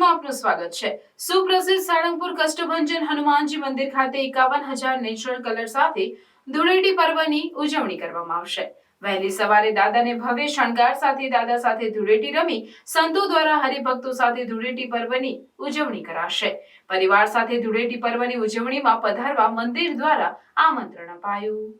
ન્યૂઝમાં આપનું સ્વાગત છે. સુપ્રસિદ્ધ સાળંગપુર કષ્ટભંજન હનુમાનજી મંદિર ખાતે એકાવન હજાર નેચરલ કલર સાથે ધૂળેટી પર્વની ઉજવણી કરવામાં આવશે. વહેલી સવારે દાદાને ભવ્ય શણગાર સાથે દાદા સાથે ધૂળેટી રમી સંતો દ્વારા હરિભક્તો સાથે ધૂળેટી પર્વની ઉજવણી કરાશે. પરિવાર સાથે ધૂળેટી પર્વની ઉજવણીમાં પધારવા મંદિર દ્વારા આમંત્રણ અપાયું.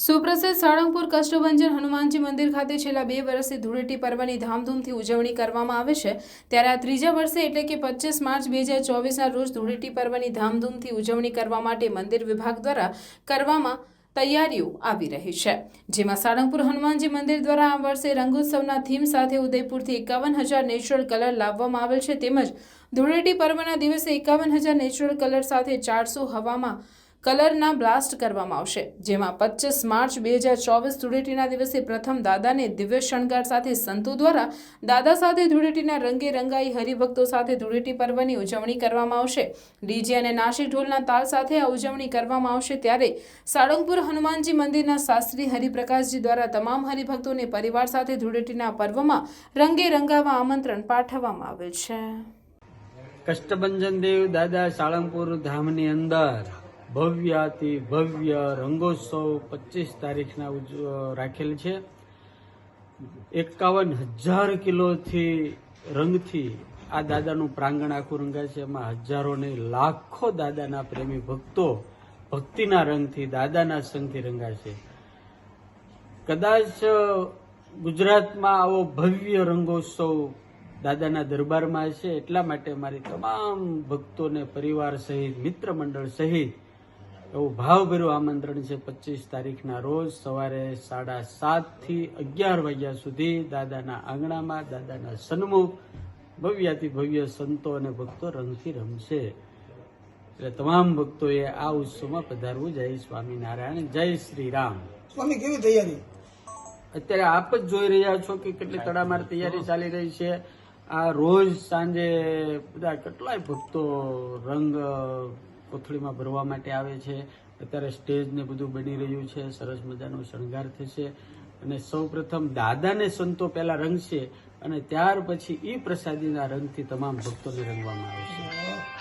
સુપ્રસિદ્ધ સાળંગપુર કષ્ટભંજન હનુમાનજી મંદિર ખાતે છેલ્લા બે વર્ષથી ધૂળેટી પર્વની ધામધૂમથી ઉજવણી કરવામાં આવે છે. ત્યારે આ ત્રીજા વર્ષે એટલે કે પચીસ માર્ચ બે હજાર ચોવીસના રોજ ધૂળેટી પર્વની ધામધૂમથી ઉજવણી કરવા માટે મંદિર વિભાગ દ્વારા કરવામાં તૈયારીઓ આવી રહી છે. જેમાં સાળંગપુર હનુમાનજી મંદિર દ્વારા આ વર્ષે રંગોત્સવના થીમ સાથે ઉદયપુરથી એકાવન હજાર નેચરલ કલર લાવવામાં આવેલ છે. તેમજ ધૂળેટી પર્વના દિવસે એકાવન હજાર નેચરલ કલર સાથે ચારસો હવામાં કલરના બ્લાસ્ટ કરવામાં આવશે, જેમાં પચીસ માર્ચ બે હજાર ચોવીસ ધૂળેટીના દિવસે પ્રથમ દાદાને દિવ્ય શણગાર સાથે સંતો દ્વારા દાદા સાથે ધૂળેટીના રંગે રંગાઈ હરિભક્તો સાથે ધૂળેટી પર્વની ઉજવણી કરવામાં આવશે. ડીજે અને નાશી ઢોલના તાલ સાથે આ ઉજવણી કરવામાં આવશે ત્યારે સાળંગપુર હનુમાનજી મંદિરના શાસ્ત્રી હરિપ્રકાશજી દ્વારા તમામ હરિભક્તોને પરિવાર સાથે ધૂળેટીના પર્વમાં રંગે રંગાવા આમંત્રણ પાઠવવામાં આવેલ છે. કષ્ટભંજન દેવ દાદા સાળંગપુર ધામની અંદર ભવ્યાતિ ભવ્ય રંગોત્સવ પચીસ તારીખના રાખેલ છે. એકાવન હજાર કિલોથી રંગથી આ દાદાનું પ્રાંગણ આખું રંગાય છે. એમાં હજારો નહીં લાખો દાદાના પ્રેમી ભક્તો ભક્તિના રંગથી, દાદાના સંગથી રંગાશે કદાચ ગુજરાતમાં આવો ભવ્ય રંગોત્સવ દાદાના દરબારમાં છે એટલા માટે મારી તમામ ભક્તોને પરિવાર સહિત, મિત્ર મંડળ સહિત એવું ભાવભર્યું આમંત્રણ છે પચીસ તારીખના રોજ સવારે સાડા સાતથી અગિયાર વાગ્યા સુધી દાદાના આંગણામાં દાદાના સન્મુખ ભવ્યાથી ભવ્ય સંતો અને ભક્તો રંગથી રમશે. એટલે તમામ ભક્તોએ આ ઉત્સવમાં પધારવું. જય સ્વામિનારાયણ જય શ્રી રામ સ્વામી કેવી તૈયારી? અત્યારે આપ જ જોઈ રહ્યા છો કે કેટલી તડામાર તૈયારી ચાલી રહી છે. આ રોજ સાંજે બધા કેટલાય ભક્તો રંગ કોથળીમાં ભરવા માટે આવે છે. અત્યારે સ્ટેજ ને બધું બની રહ્યું છે. સરસ મજાનો શણગાર થશે. અને સૌ પ્રથમ દાદાને સંતો પહેલા રંગશે અને ત્યાર પછી એ પ્રસાદીના રંગથી તમામ ભક્તોને રંગવામાં આવશે.